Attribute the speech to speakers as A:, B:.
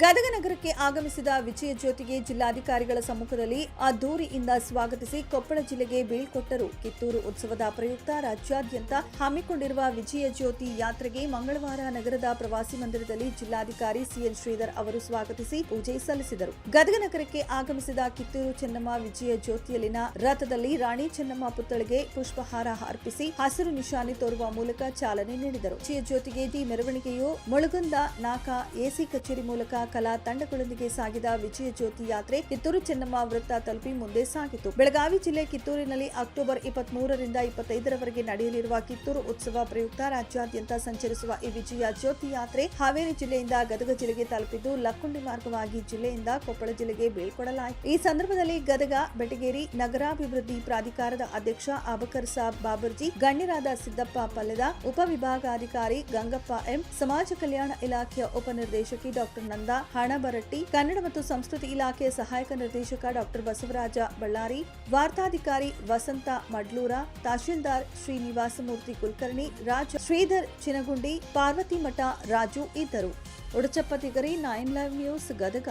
A: ಗದಗ ನಗರಕ್ಕೆ ಆಗಮಿಸಿದ ವಿಜಯ ಜ್ಯೋತಿಗೆ ಜಿಲ್ಲಾಧಿಕಾರಿಗಳ ಸಮ್ಮುಖದಲ್ಲಿ ಅದ್ದೂರಿಯಿಂದ ಸ್ವಾಗತಿಸಿ ಕೊಪ್ಪಳ ಜಿಲ್ಲೆಗೆ ಬೀಳ್ಕೊಟ್ಟರು. ಕಿತ್ತೂರು ಉತ್ಸವದ ಪ್ರಯುಕ್ತ ರಾಜ್ಯಾದ್ಯಂತ ಹಮ್ಮಿಕೊಂಡಿರುವ ವಿಜಯ ಜ್ಯೋತಿ ಯಾತ್ರೆಗೆ ಮಂಗಳವಾರ ನಗರದ ಪ್ರವಾಸಿ ಮಂದಿರದಲ್ಲಿ ಜಿಲ್ಲಾಧಿಕಾರಿ ಸಿಎನ್ ಶ್ರೀಧರ್ ಅವರು ಸ್ವಾಗತಿಸಿ ಪೂಜೆ ಸಲ್ಲಿಸಿದರು. ಗದಗ ನಗರಕ್ಕೆ ಆಗಮಿಸಿದ ಕಿತ್ತೂರು ಚೆನ್ನಮ್ಮ ವಿಜಯ ಜ್ಯೋತಿಯಲ್ಲಿನ ರಥದಲ್ಲಿ ರಾಣಿ ಚೆನ್ನಮ್ಮ ಪುತ್ಥಳಿಗೆ ಪುಷ್ಪಹಾರ ಅರ್ಪಿಸಿ ಹಸಿರು ನಿಶಾನೆ ತೋರುವ ಮೂಲಕ ಚಾಲನೆ ನೀಡಿದರು. ವಿಜಯ ಜ್ಯೋತಿಗೆ ಮೆರವಣಿಗೆಯು ಮುಳುಗುಂದ ನಾಕ ಎಸಿ ಕಚೇರಿ ಮೂಲಕ ಕಲಾ ತಂಡಗಳೊಂದಿಗೆ ಸಾಗಿದ ವಿಜಯ ಜ್ಯೋತಿ ಯಾತ್ರೆ ಕಿತ್ತೂರು ಚೆನ್ನಮ್ಮ ವೃತ್ತ ತಲುಪಿ ಮುಂದೆ ಸಾಗಿತು. ಬೆಳಗಾವಿ ಜಿಲ್ಲೆ ಕಿತ್ತೂರಿನಲ್ಲಿ ಅಕ್ಟೋಬರ್ ಇಪ್ಪತ್ತ್ ಮೂರರಿಂದ ಇಪ್ಪತ್ತೈದರವರೆಗೆ ನಡೆಯಲಿರುವ ಕಿತ್ತೂರು ಉತ್ಸವ ಪ್ರಯುಕ್ತ ರಾಜ್ಯಾದ್ಯಂತ ಸಂಚರಿಸುವ ಈ ವಿಜಯ ಜ್ಯೋತಿ ಯಾತ್ರೆ ಹಾವೇರಿ ಜಿಲ್ಲೆಯಿಂದ ಗದಗ ಜಿಲ್ಲೆಗೆ ತಲುಪಿದ್ದು, ಲಕ್ಕುಂಡಿ ಮಾರ್ಗವಾಗಿ ಜಿಲ್ಲೆಯಿಂದ ಕೊಪ್ಪಳ ಜಿಲ್ಲೆಗೆ ಬೀಳ್ಕೊಡಲಾಯಿತು. ಈ ಸಂದರ್ಭದಲ್ಲಿ ಗದಗ, ಬೆಟಗೇರಿ ನಗರಾಭಿವೃದ್ಧಿ ಪ್ರಾಧಿಕಾರದ ಅಧ್ಯಕ್ಷ ಅಬಕರ್ ಸಾಬ್ ಬಾಬರ್ಜಿ, ಗಣ್ಯರಾದ ಸಿದ್ದಪ್ಪ ಪಲ್ಲದ, ಉಪವಿಭಾಗಾಧಿಕಾರಿ ಗಂಗಪ್ಪ ಎಂ, ಸಮಾಜ ಕಲ್ಯಾಣ ಇಲಾಖೆಯ ಉಪನಿರ್ದೇಶಕಿ ಡಾಕ್ಟರ್ ನಂದಾ ಹಣಬರಟ್ಟಿ ಕನ್ನಡ ಮತ್ತು ಸಂಸ್ಕೃತಿ ಇಲಾಖೆ ಸಹಾಯಕ ನಿರ್ದೇಶಕ ಡಾಕ್ಟರ್ ಬಸವರಾಜ ಬಳ್ಳಾರಿ, ವಾರ್ತಾಧಿಕಾರಿ ವಸಂತ ಮಡ್ಲೂರ, ತಹಶೀಲ್ದಾರ್ ಶ್ರೀನಿವಾಸಮೂರ್ತಿ ಕುಲಕರ್ಣಿ, ರಾಜ ಶ್ರೀಧರ್ ಚಿನಗುಂಡಿ, ಪಾರ್ವತಿ ಮಠ ರಾಜು ಇದ್ದರು. ಉಡಚಪ್ಪತಿಗರಿ ನೈನ್ ಲೈವ್ ನ್ಯೂಸ್, ಗದಗ.